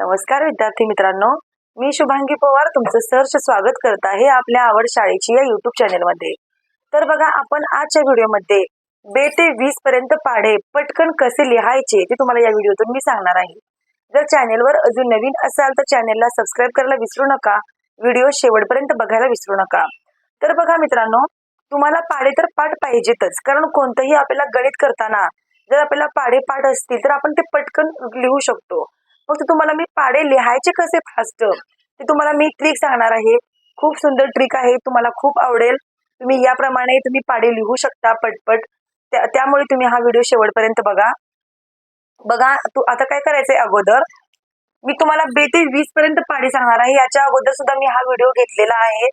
नमस्कार विद्यार्थी मित्रांनो. मी शुभांगी पवार तुमचं सहर्ष स्वागत करत आहे आपल्या आवड शाळेची या युट्यूब चॅनेलमध्ये तर बघा आपण आजच्या व्हिडिओमध्ये बे ते वीस पर्यंत पाढे पटकन कसे लिहायचे ते तुम्हाला या व्हिडिओतून मी सांगणार आहे. जर चॅनेलवर अजून नवीन असाल तर चॅनेलला सबस्क्राईब करायला विसरू नका. व्हिडिओ शेवटपर्यंत बघायला विसरू नका. तर बघा मित्रांनो तुम्हाला पाढे तर पाठ पाहिजेतच कारण कोणतंही आपल्याला गणित करताना जर आपल्याला पाढे पाठ असतील तर आपण ते पटकन लिहू शकतो. फक्त तुम्हाला मी पाढे लिहायचे कसे फास्ट ते तुम्हाला मी ट्रिक सांगणार आहे. खूप सुंदर ट्रिक आहे. तुम्हाला खूप आवडेल. तुम्ही याप्रमाणे तुम्ही पाढे लिहू शकता पटपट. त्यामुळे तुम्ही हा व्हिडिओ शेवटपर्यंत बघा. बघा तू आता काय करायचंय अगोदर? मी तुम्हाला बे ते वीस पर्यंत पाढे सांगणार आहे. याच्या अगोदर सुद्धा मी हा व्हिडिओ घेतलेला आहे.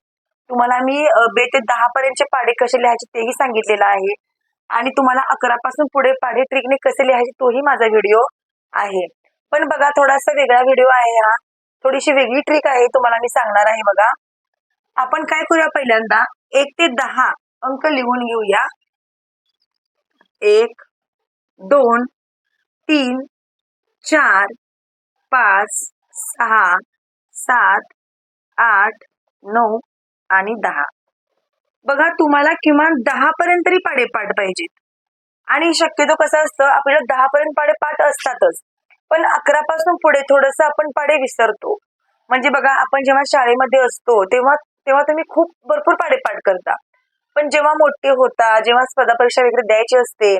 तुम्हाला मी बे ते दहा पर्यंतचे पाढे कसे लिहायचे तेही सांगितलेलं आहे. आणि तुम्हाला अकरा पासून पुढे पाढे ट्रिकने कसे लिहायचे तोही माझा व्हिडिओ आहे. पण बघा थोडासा वेगळा व्हिडिओ आहे हा. थोडीशी वेगळी ट्रिक आहे तुम्हाला मी सांगणार आहे बघा. आपण काय करूया पहिल्यांदा? एक ते दहा अंक लिहून घेऊया. एक दोन तीन चार पाच सहा सात आठ नऊ आणि दहा. बघा तुम्हाला किमान दहा पर्यंत तरी पाडेपाठ पाहिजेत. आणि शक्यतो कसं असतं आपल्याला दहा पर्यंत पाडेपाठ असतातच. पण अकरा पासून पुढे थोडस आपण पाडे विसरतो. म्हणजे बघा आपण जेव्हा शाळेमध्ये असतो तेव्हा तेव्हा तुम्ही खूप भरपूर पाडेपाठ करता. पण जेव्हा मोठे होता जेव्हा स्पर्धा परीक्षा वगैरे द्यायची असते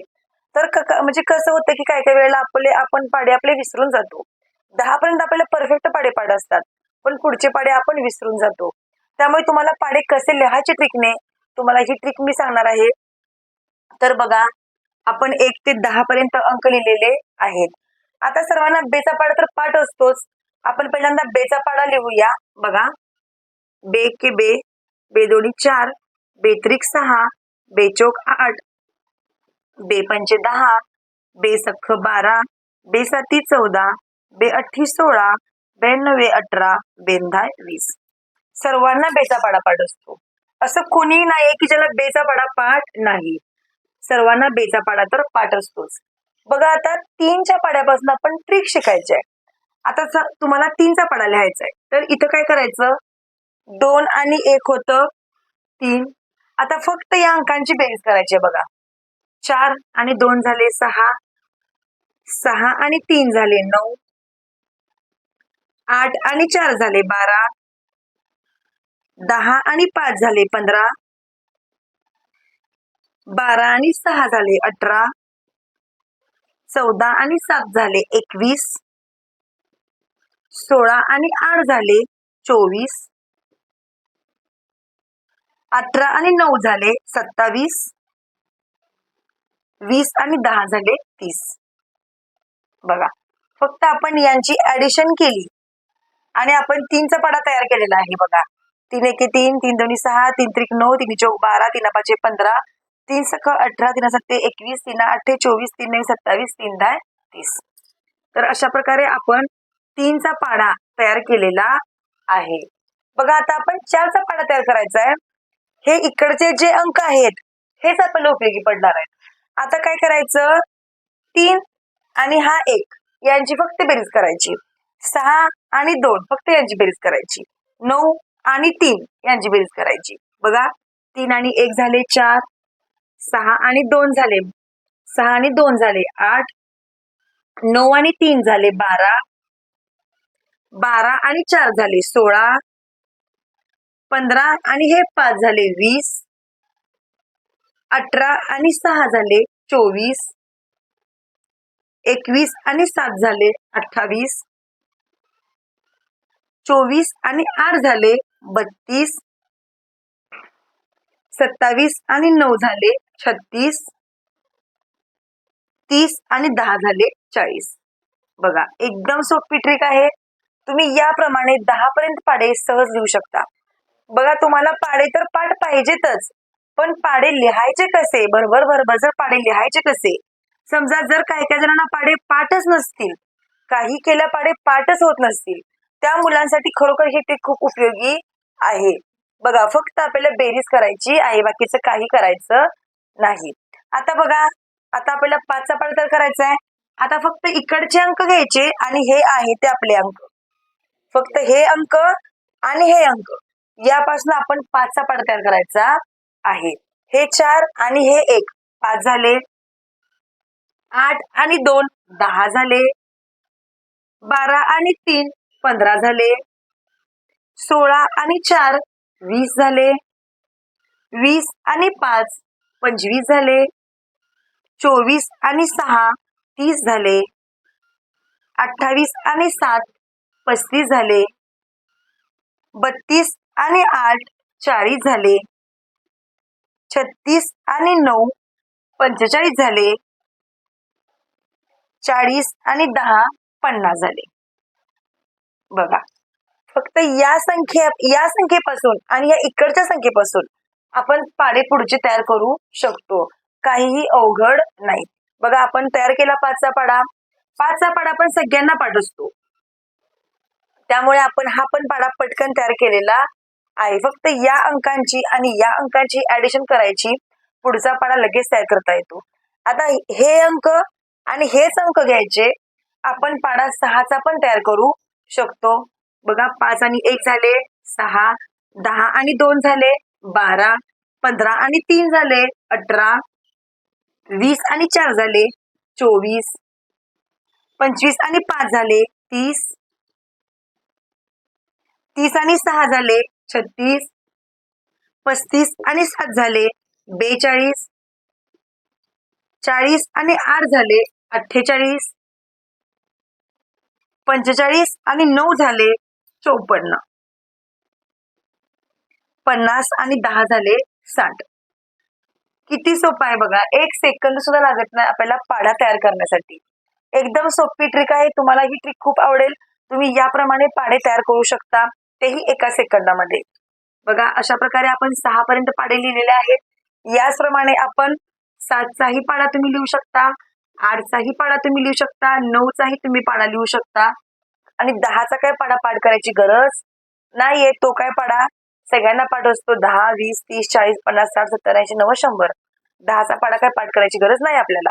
तर म्हणजे कसं होतं की काही काही वेळेला आपले आपण पाडे आपले विसरून जातो. दहा पर्यंत आपल्याला परफेक्ट पाडेपाठ असतात पण पुढचे पाडे आपण विसरून जातो. त्यामुळे तुम्हाला पाडे कसे लिहायचे ट्रिकने तुम्हाला ही ट्रिक मी सांगणार आहे. तर बघा आपण एक ते दहा पर्यंत अंक लिहिलेले आहेत. आता सर्वांना बेचा पाडा तर पाठ असतोच. आपण पहिल्यांदा बेचा पाडा लिहूया. बघा. बे के बे. बेदोडी चार. बेत्रिक सहा. बेचोक आठ. बेपंचे दहा. बेसख्ख बारा. बेसाती चौदा. बे अठ्ठी सोळा. बेनवे अठरा. बेंधाय वीस. सर्वांना बेचा पाडा पाठ असतो. असं कोणीही नाही की ज्याला बेचा पाडा पाठ नाही. सर्वांना बेचा पाडा तर पाठ असतोच. बघा आता तीनच्या पाड्यापासून आपण ट्रिक शिकायची आहे आता तुम्हाला तीनचा पाडा लिहायचा आहे तर इथं काय करायचं? दोन आणि एक होतं तीन. आता फक्त या अंकांची बेरीज करायची आहे बघा. चार आणि दोन झाले सहा. सहा आणि तीन झाले नऊ. आठ आणि चार झाले बारा. दहा आणि पाच झाले पंधरा. बारा आणि सहा झाले अठरा. चौदा आणि सात झाले एकवीस सोळा आणि आठ झाले चोवीस अठरा आणि नऊ झाले सत्तावीस वीस आणि दहा झाले तीस. बघा फक्त आपण यांची ऍडिशन केली. आणि आपण तीनचा पाडा तयार केलेला आहे बघा. तीन एके तीन तीन दोन्ही सहा तीन त्रिक नऊ तीन चौक बारा तीन पाचे पंधरा तीन सख अठरा तीन सत्ते एकवीस तीन आठ चोवीस तीन नऊ सत्तावीस तीन दहा तीस. तर अशा प्रकारे आपण तीनचा पाडा तयार केलेला आहे. बघा आता आपण चारचा पाडा तयार करायचा आहे. हे इकडचे जे अंक आहेत हेच आपल्याला उपयोगी पडणार आहेत. आता काय करायचं? तीन आणि हा एक यांची फक्त बेरीज करायची. सहा आणि दोन फक्त यांची बेरीज करायची. नऊ आणि तीन यांची बेरीज करायची. बघा तीन आणि एक झाले चार. सहा आणि दोन झाले. सहा आणि दोन झाले. आठ नऊ आणि तीन झाले. बारा बारा आणि चार झाले. सोळा पंधरा आणि हे पाच झाले. वीस अठरा आणि सहा झाले. चोवीस एकवीस आणि सात झाले. अठ्ठावीस चोवीस आणि आठ झाले. बत्तीस सत्तावीस आणि नऊ झाले. छत्तीस तीस आणि दहा झाले चाळीस. बघा एकदम सोपी ट्रिक आहे. तुम्ही याप्रमाणे दहा पर्यंत पाडे सहज लिहू शकता. बघा तुम्हाला पाडे तर पाठ पाहिजेतच पण पाडे लिहायचे कसे? भरभर भरभर पाडे लिहायचे कसे? समजा जर काही काही जणांना पाडे पाठच नसतील काही केल्या पाडे पाठच होत नसतील त्या मुलांसाठी खरोखर ही ट्रिक खूप उपयोगी आहे. बघा फक्त आपल्याला बेरीज करायची आहे बाकीचं काही करायचं नाही आता बघा आता आपल्याला पाचचा पाडा तर करायचा आहे आता फक्त इकडचे अंक घ्यायचे आणि हे आहे ते आपले अंक. फक्त हे अंक आणि हे अंक. यापासून आपण पाचचा पाडा तयार करायचा आहे. हे चार आणि हे एक. पाच झाले. आठ आणि दोन. दहा झाले. बारा आणि तीन. पंधरा झाले. सोळा आणि चार. वीस झाले. वीस आणि पाच. पंचवीस झाले. चोवीस आणि सहा तीस झाले. अठ्ठावीस आणि सात पस्तीस झाले. बत्तीस आणि आठ चाळीस झाले. छत्तीस आणि नऊ पंचेचाळीस झाले. चाळीस आणि दहा पन्नास झाले. बघा फक्त या संख्ये या संख्येपासून आणि या इकडच्या संख्येपासून आपण पाडे पुढचे तयार करू शकतो. काहीही अवघड नाही. बघा आपण तयार केला पाचचा पाडा. पाचचा पाडा आपण सगळ्यांना पाठ असतो त्यामुळे आपण हा पण पाडा पटकन तयार केलेला आहे. फक्त या अंकांची आणि या अंकांची ऍडिशन करायची. पुढचा पाडा लगेच तयार करता येतो. आता हे अंक आणि हेच अंक घ्यायचे. आपण पाडा सहाचा पण तयार करू शकतो. बघा पाच आणि एक झाले सहा दहा आणि दोन झाले. बारा पंधरा आणि तीन झाले अठरा वीस आणि चार झाले चोवीस पंचवीस आणि पाच झाले तीस तीस आणि सहा झाले छत्तीस पस्तीस आणि सात झाले बेचाळीस चाळीस आणि आठ झाले अठ्ठेचाळीस पंचेचाळीस आणि नऊ झाले चौपन्न. पन्नास आणि दहा झाले साठ. किती सोपं आहे बघा. एक सेकंद सुद्धा लागत नाही आपल्याला पाडा तयार करण्यासाठी. एकदम सोपी ट्रिक आहे. तुम्हाला ही ट्रिक खूप आवडेल. तुम्ही याप्रमाणे पाडे तयार करू शकता. तेही एका सेकंदामध्ये बघा अशा प्रकारे आपण सहा पर्यंत पाडे लिहिलेले आहेत. याचप्रमाणे आपण सातचाही पाडा तुम्ही लिहू शकता. आठचाही पाडा तुम्ही लिहू शकता. नऊचाही तुम्ही पाडा लिहू शकता. आणि दहाचा काय पाडा पाठ करायची गरज नाहीये. तो काय पाडा सगळ्यांना पाठ असतो दहा वीस तीस चाळीस पन्नास साठ सत्तर ऐंशी नव्वद शंभर. दहाचा पाडा काय पाठ करायची गरज नाही आपल्याला.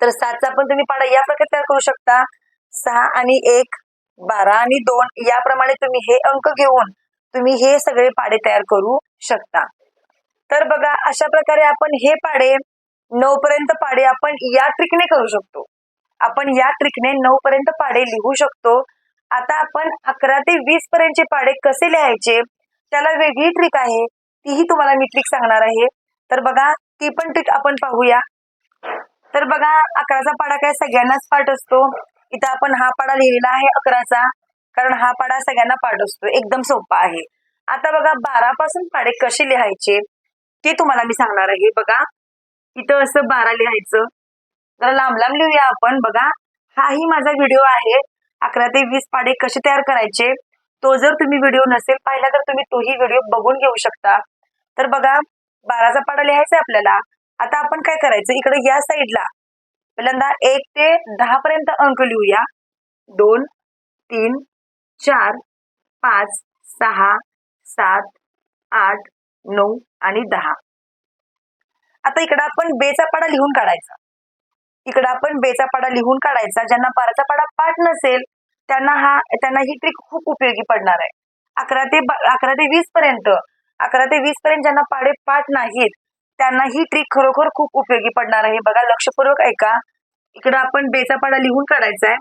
तर सातचा पण तुम्ही पाडा या प्रकारे तयार करू शकता. सहा आणि एक बारा आणि दोन याप्रमाणे तुम्ही हे अंक घेऊन तुम्ही हे सगळे पाडे तयार करू शकता. तर बघा अशा प्रकारे आपण हे पाडे नऊ पर्यंत पाडे आपण या ट्रिकने करू शकतो. आपण या ट्रिकने नऊ पर्यंत पाडे लिहू शकतो. आता आपण अकरा ते वीस पर्यंतचे पाडे कसे लिहायचे? त्याला वेगळी ट्रिक आहे. तीही तुम्हाला मी ट्रिक सांगणार आहे. तर बघा ती पण ट्रिक आपण पाहूया. तर बघा अकराचा पाडा काय सगळ्यांनाच पाठ असतो. इथं आपण हा पाडा लिहिलेला आहे अकराचा. कारण हा पाडा सगळ्यांना पाठ असतो. एकदम सोपा आहे. आता बघा बारा पासून पाडे कसे लिहायचे ते तुम्हाला मी सांगणार आहे. बघा इथं असं बारा लिहायचं. जरा लांब लांब लिहूया आपण. बघा हाही माझा व्हिडिओ आहे. अकरा ते वीस पाडे कसे तयार करायचे तो जर तुम्ही व्हिडिओ नसेल पाहिला तर तुम्ही तोही व्हिडिओ बघून घेऊ शकता. तर बघा बाराचा पाडा लिहायचा आपल्याला. आता आपण काय करायचं? इकडे या साईडला पहिल्यांदा एक ते दहा पर्यंत अंक लिहूया. दोन तीन चार पाच सहा सात आठ नऊ आणि दहा. आता इकडं आपण बेचा पाडा लिहून काढायचा. इकडं आपण बेचा पाडा लिहून काढायचा. ज्यांना बाराचा पाडा पाठ नसेल त्यांना हा त्यांना ही ट्रिक खूप उपयोगी पडणार आहे. अकरा ते अकरा ते वीस पर्यंत अकरा ते वीस पर्यंत ज्यांना पाडे पाठ नाहीत त्यांना ही ट्रिक खरोखर खूप उपयोगी पडणार आहे. बघा लक्षपूर्वक ऐका. इकडं आपण बेचा पाडा लिहून काढायचा आहे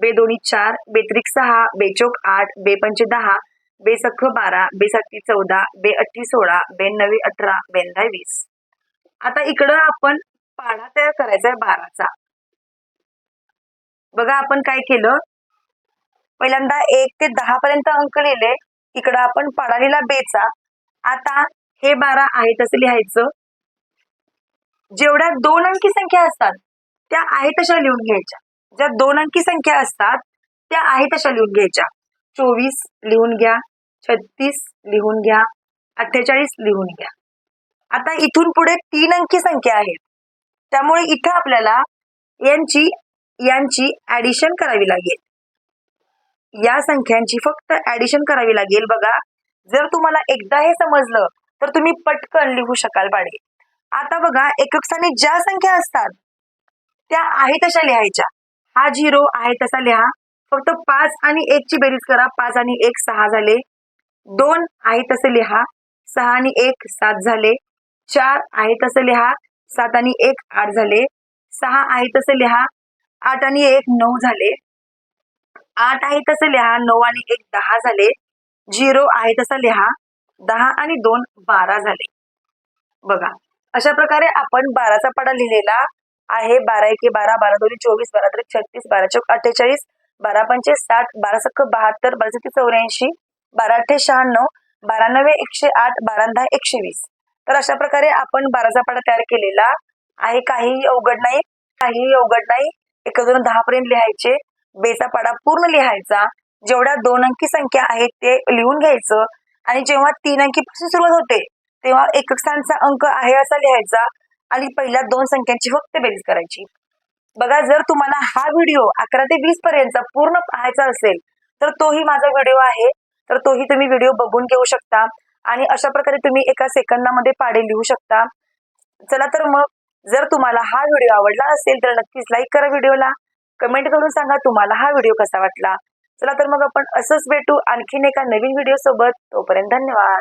बे दोन्ही चार बेत्रिक सहा बेचोक आठ बे पंचे दहा बे सख बारा बे साती चौदा बे अठ्ठी सोळा बे नवे अठरा बेंदा वीस. आता इकडं आपण पाढा तयार करायचा आहे बाराचा. बघा आपण काय केलं? पहिल्यांदा एक ते दहा पर्यंत अंक लिहिले. इकडं आपण पडालीला बेचा. आता हे बारा आहे तसं लिहायचं. जेवढ्या दोन अंकी संख्या असतात त्या आहे तशा लिहून घ्यायच्या. ज्या दोन अंकी संख्या असतात त्या आहे तशा लिहून घ्यायच्या. चोवीस लिहून घ्या छत्तीस लिहून घ्या अठ्ठेचाळीस लिहून घ्या. आता इथून पुढे तीन अंकी संख्या आहेत. त्यामुळे इथं आपल्याला यांची यांची ऍडिशन करावी लागेल. या संख्यांची फक्त ऍडिशन करावी लागेल. बघा जर तुम्हाला एकदा हे समजलं तर तुम्ही पटकन लिहू शकाल पाडे आता बघा एकक स्थानी ज्या संख्या असतात त्या आहे तशा लिहायच्या. हा झिरो आहे तसा लिहा. फक्त पाच आणि एक ची बेरीज करा. पाच आणि एक सहा झाले. दोन आहे तसे लिहा. सहा आणि एक सात झाले. चार आहे तसे लिहा. सात आणि एक आठ झाले. सहा आहे तसे लिहा. आठ आणि एक नऊ झाले. आठ आहे तसे लिहा नऊ आणि एक दहा झाले. झिरो आहे तसा लिहा दहा आणि दोन बारा झाले. बघा अशा प्रकारे आपण बाराचा पाडा लिहिलेला आहे. बारा एके बारा बारा दोन्ही चोवीस बारा त्रिक छत्तीस बारा चौक अठ्ठेचाळीस बारा पंचे साठ बारा सक्क बहात्तर बारा सत्ती चौऱ्याऐंशी बारा अठ्ठे शहाण्णव बारा नव्हे एकशे आठ बारा दहा एकशे वीस. तर अशा प्रकारे आपण बाराचा पाडा तयार केलेला आहे. काहीही अवघड नाही काहीही अवघड नाही. एक दोन दहा पर्यंत लिहायचे. बेचा पाडा पूर्ण लिहायचा. जेवढ्या दोन अंकी संख्या आहेत ते लिहून घ्यायचं. आणि जेव्हा तीन अंकी पासून सुरुवात होते तेव्हा एक स्थानचा अंक आहे असा लिहायचा आणि पहिल्या दोन संख्यांची फक्त बेरीज करायची. बघा जर तुम्हाला हा व्हिडिओ अकरा ते वीस पर्यंतचा पूर्ण पाहायचा असेल तर तोही माझा व्हिडिओ आहे. तर तोही तुम्ही व्हिडिओ बघून घेऊ शकता. आणि अशा प्रकारे तुम्ही एका सेकंदामध्ये पाडे लिहू शकता. चला तर मग जर तुम्हाला हा व्हिडिओ आवडला असेल तर नक्कीच लाईक करा व्हिडिओला. कमेंट करून सांगा तुम्हाला हा व्हिडिओ कसा वाटला. चला तर मग आपण असंच भेटू आणखीन एका नवीन व्हिडिओ सोबत. तोपर्यंत धन्यवाद.